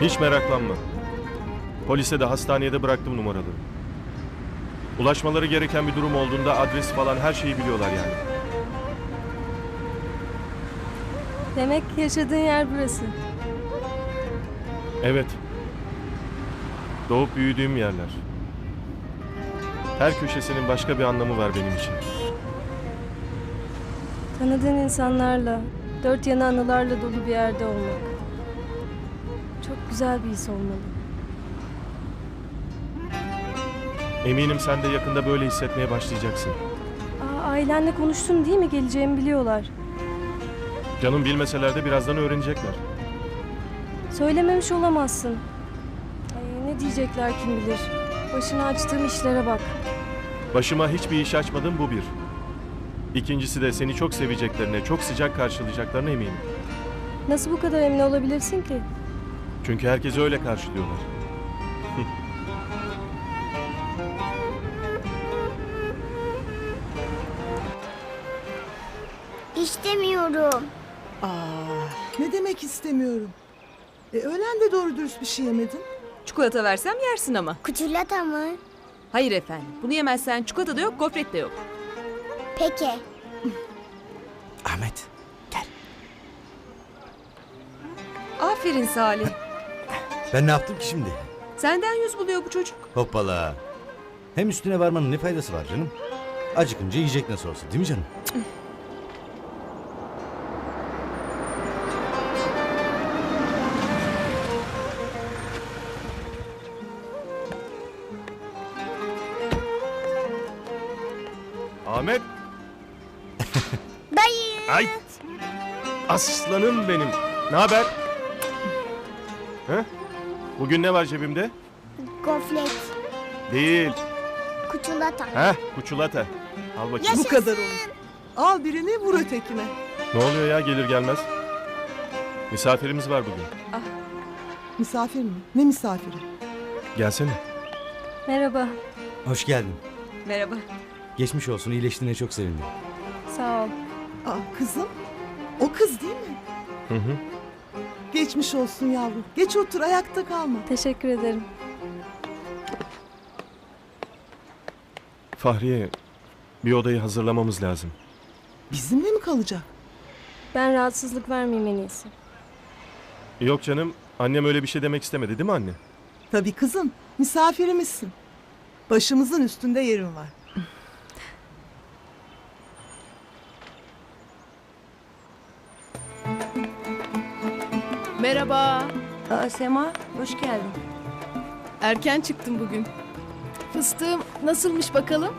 Hiç meraklanma. Polise de hastaneye de bıraktım numaraları. Ulaşmaları gereken bir durum olduğunda adres falan her şeyi biliyorlar yani. Demek yaşadığın yer burası. Evet. Doğup büyüdüğüm yerler. Her köşesinin başka bir anlamı var benim için. Tanıdığın insanlarla, dört yanı anılarla dolu bir yerde olmak. Çok güzel bir his olmalı. Eminim sen de yakında böyle hissetmeye başlayacaksın. Aa, ailenle konuştun değil mi? Geleceğimi biliyorlar. Canım bilmeseler de birazdan öğrenecekler. Söylememiş olamazsın. Ay, ne diyecekler kim bilir. Başına açtığım işlere bak. Başıma hiçbir iş açmadım bu bir. İkincisi de seni çok seveceklerine, çok sıcak karşılayacaklarına eminim. Nasıl bu kadar emin olabilirsin ki? Çünkü herkesi öyle karşılıyorlar. İstemiyorum. Ne demek istemiyorum? E, öğlen de doğru dürüst bir şey yemedin. Çikolata versem yersin ama. Kuçulata mı? Hayır efendim. Bunu yemezsen çikolata da yok, gofret de yok. Peki. Ahmet gel. Aferin Salih. Ben ne yaptım ki şimdi? Senden yüz buluyor bu çocuk. Hoppala. Hem üstüne varmanın ne faydası var canım? Acıkınca yiyecek nasıl olsa değil mi canım? Ahmet! Dayı. Ay! Aslanım benim. Ne haber? He? Bugün ne var cebimde? Goflet. Değil. Kuçulata. Heh, kuçulata. Al bakayım. Bu kadar olur. Al birini vur ötekine. Ne oluyor ya gelir gelmez? Misafirimiz var bugün. Misafir mi? Ne misafiri? Gelsene. Merhaba. Hoş geldin. Merhaba. Geçmiş olsun iyileştiğine çok sevindim. Sağ ol. Aa, kızım. O kız değil mi? Hı hı. Geçmiş olsun yavrum. Geç otur ayakta kalma. Teşekkür ederim. Fahriye, bir odayı hazırlamamız lazım. Bizimle mi kalacak? Ben rahatsızlık vermeyeyim en iyisi. Yok canım, annem öyle bir şey demek istemedi değil mi anne? Tabii kızım. Misafirimizsin. Başımızın üstünde yerin var. Merhaba. Aa, Sema, hoş geldin. Erken çıktım bugün. Fıstığım nasılmış bakalım?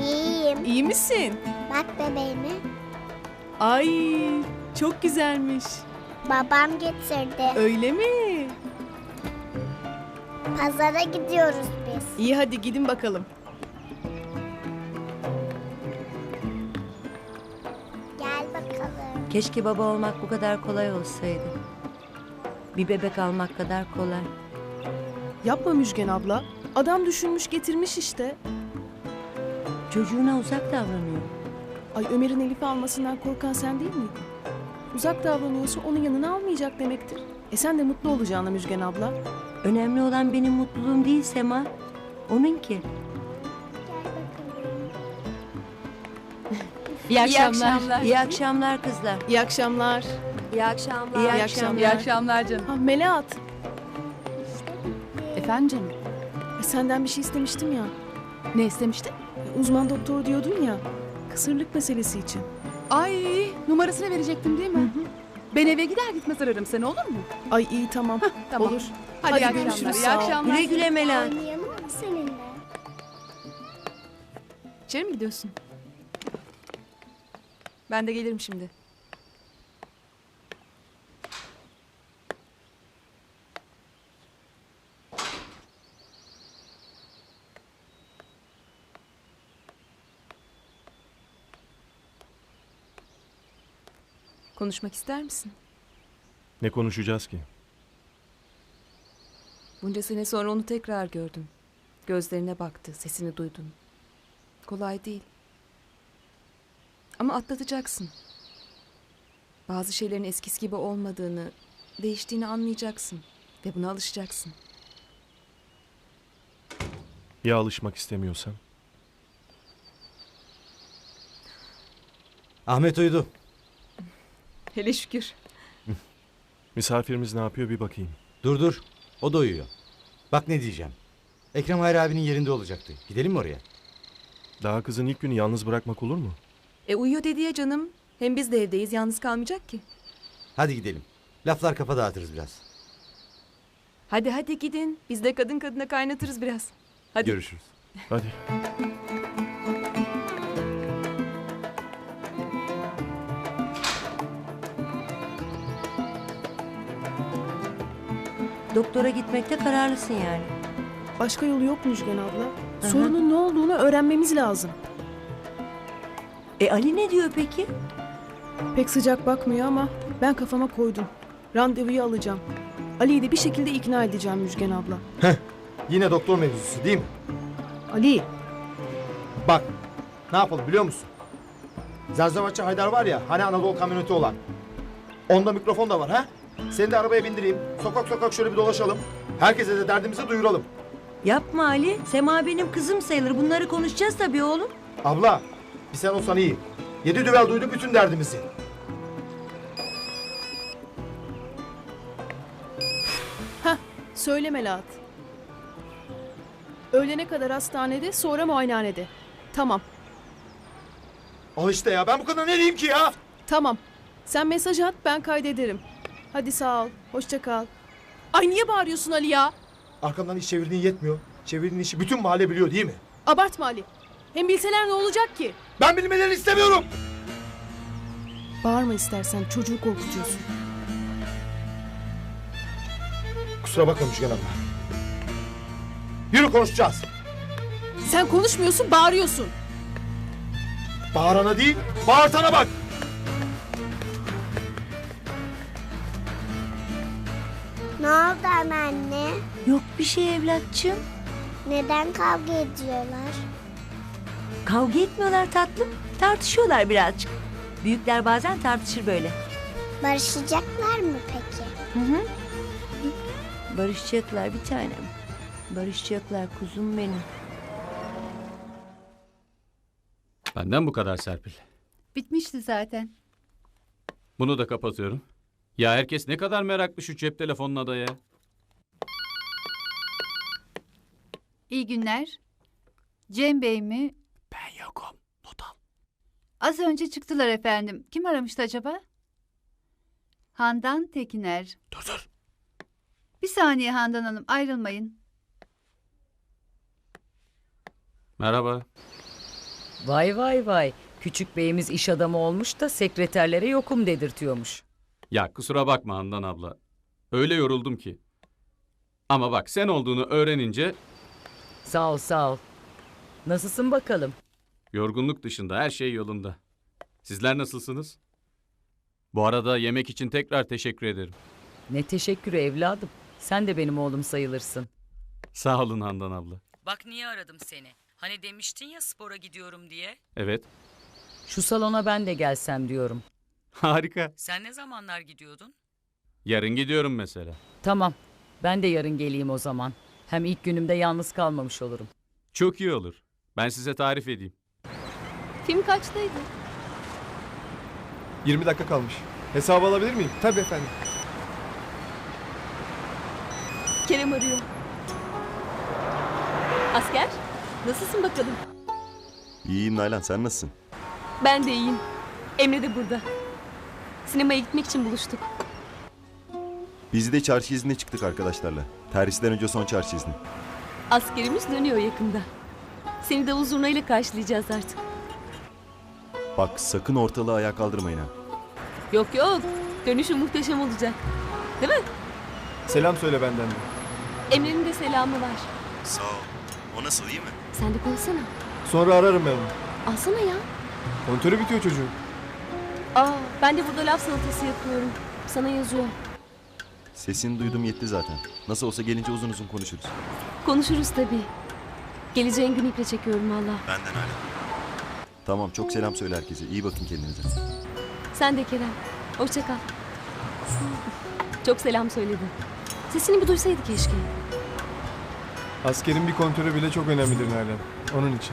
İyiyim. İyi misin? Bak bebeğime. Ay çok güzelmiş. Babam getirdi. Öyle mi? Pazara gidiyoruz biz. İyi hadi gidin bakalım. Gel bakalım. Keşke baba olmak bu kadar kolay olsaydı. Bir bebek almak kadar kolay. Yapma Müjgan abla. Adam düşünmüş getirmiş işte. Çocuğuna uzak davranıyor. Ay Ömer'in Elif'i almasından korkan sen değil miydin? Uzak davranıyorsa onun yanına almayacak demektir. E sen de mutlu olacağına Müjgan abla. Önemli olan benim mutluluğum değil Sema. Onunki. İyi akşamlar. İyi akşamlar kızlar. İyi akşamlar. İyi akşamlar. İyi İyi akşamlar. akşamlar. akşamlar canım. Ha Melahat. Efendim canım. E, senden bir şey istemiştim ya. Ne istemiştin? E, uzman doktor diyordun ya. Kısırlık meselesi için. Ay numarasını verecektim değil mi? Ben eve gider gitmez ararım seni olur mu? Ay iyi tamam. Tamam. Olur. Hadi, Hadi iyi görüşürüz, akşamlar. İyi sağ ol. akşamlar. Güle güle Melahat. Oynayalım mı seninle? İçeri mi gidiyorsun? Ben de gelirim şimdi. Konuşmak ister misin? Ne konuşacağız ki? Bunca sene sonra onu tekrar gördüm. Gözlerine baktı, sesini duydun. Kolay değil. Ama atlatacaksın. Bazı şeylerin eskisi gibi olmadığını, değiştiğini anlayacaksın. Ve buna alışacaksın. Ya alışmak istemiyorsam? Ahmet uyudu. Hele şükür. Misafirimiz ne yapıyor bir bakayım. Dur dur. O da uyuyor. Bak ne diyeceğim. Ekrem Hayri abinin yerinde olacaktı. Gidelim mi oraya? Daha kızın ilk günü yalnız bırakmak olur mu? E uyuyor dedi ya canım. Hem biz de evdeyiz. Yalnız kalmayacak ki. Hadi gidelim. Laflar kafa dağıtırız biraz. Hadi hadi gidin. Biz de kadın kadına kaynatırız biraz. Hadi. Görüşürüz. Hadi. Doktora gitmekte kararlısın yani. Başka yolu yok Müjgan abla. hı. Sorunun ne olduğunu öğrenmemiz lazım. E Ali ne diyor peki? Pek sıcak bakmıyor ama ben kafama koydum. Randevuyu alacağım. Ali'yi de bir şekilde ikna edeceğim Müjgan abla. Yine doktor mevzusu değil mi? Ali, Bak ne yapalım biliyor musun? Zerzevatçı Haydar var ya hani Anadolu kamyoneti olan. Onda mikrofon da var ha? Seni de arabaya bindireyim. Sokak sokak şöyle bir dolaşalım. Herkese de derdimizi duyuralım. Yapma Ali. Sema benim kızım sayılır. Bunları konuşacağız tabii oğlum. Abla bir sen olsan iyi. Yedi düvel duydu bütün derdimizi. söyle Melahat. Öğlene kadar hastanede, sonra muayenehanede. Tamam, Al işte ya ben bu kadar ne diyeyim ki ya? tamam. Sen mesaj at, ben kaydederim. Hadi sağ ol, hoşça kal. Ay niye bağırıyorsun Ali ya? Arkamdan iş çevirdiğin yetmiyor. Çevirdiğin işi bütün mahalle biliyor değil mi? Abartma Ali. Hem bilseler ne olacak ki? Ben bilmelerini istemiyorum. Bağırma istersen, çocuğu korkutuyorsun. Kusura bakma Müjgan abla. Yürü konuşacağız. Sen konuşmuyorsun, bağırıyorsun. Bağırana değil, bağırtana bak. Ne oldu anneanne? Yok bir şey evlatçım. Neden kavga ediyorlar? Kavga etmiyorlar tatlım. Tartışıyorlar birazcık. Büyükler bazen tartışır böyle. Barışacaklar mı peki? Hı hı. Barışacaklar bir tanem. Barışacaklar kuzum benim. Benden bu kadar Serpil. Bitmişti zaten. Bunu da kapatıyorum. Ya herkes ne kadar meraklı şu cep telefonuna da ya. İyi günler. Cem Bey mi? Ben yokum. Not al. Az önce çıktılar efendim. Kim aramıştı acaba? Handan Tekiner. Dur dur. Bir saniye Handan Hanım ayrılmayın. Merhaba. Vay vay vay. Küçük beyimiz iş adamı olmuş da sekreterlere yokum dedirtiyormuş. Ya kusura bakma Handan abla. Öyle yoruldum ki. Ama bak sen olduğunu öğrenince Sağ ol sağ ol. Nasılsın bakalım? yorgunluk dışında her şey yolunda. Sizler nasılsınız? Bu arada yemek için tekrar teşekkür ederim. Ne teşekkürü evladım. Sen de benim oğlum sayılırsın. Sağ olun Handan abla. Bak niye aradım seni. Hani demiştin ya spora gidiyorum diye. Evet. Şu salona ben de gelsem diyorum. Harika. Sen ne zamanlar gidiyordun? Yarın gidiyorum mesela. Tamam. Ben de yarın geleyim o zaman. Hem ilk günümde yalnız kalmamış olurum. Çok iyi olur. Ben size tarif edeyim. Film kaçtaydı? 20 dakika kalmış. Hesabı alabilir miyim? Tabii efendim. Kerem arıyor. Asker, nasılsın bakalım? İyiyim Nalan sen nasılsın? Ben de iyiyim. Emre de burada. Sinemaya gitmek için buluştuk. Biz de çarşı iznine çıktık arkadaşlarla. Terhisten önce son çarşı izni. Askerimiz dönüyor yakında. Seni de zurnayla karşılayacağız artık. Bak sakın ortalığı ayağa kaldırmayın ha. Yok yok, dönüşü muhteşem olacak. Değil mi? Selam söyle benden de. Emre'nin de selamı var. Sağ ol. O nasıl iyi mi? Sen de konuşsana. Sonra ararım ben onu. Alsana ya. Kontörü bitiyor çocuğun. Aa, ben de burada laf salatası yapıyorum. Sana yazıyor. Sesini duydum yetti zaten. Nasıl olsa gelince uzun uzun konuşuruz. Konuşuruz tabii. Geleceğin gün iple çekiyorum valla. Benden hala. Tamam çok selam söyle herkese. İyi bakın kendinize. Sen de Kerem. Hoşça kal. Çok selam söyledin. Sesini bir duysaydı keşke. Askerin bir kontrolü bile çok önemlidir Nalan. Onun için.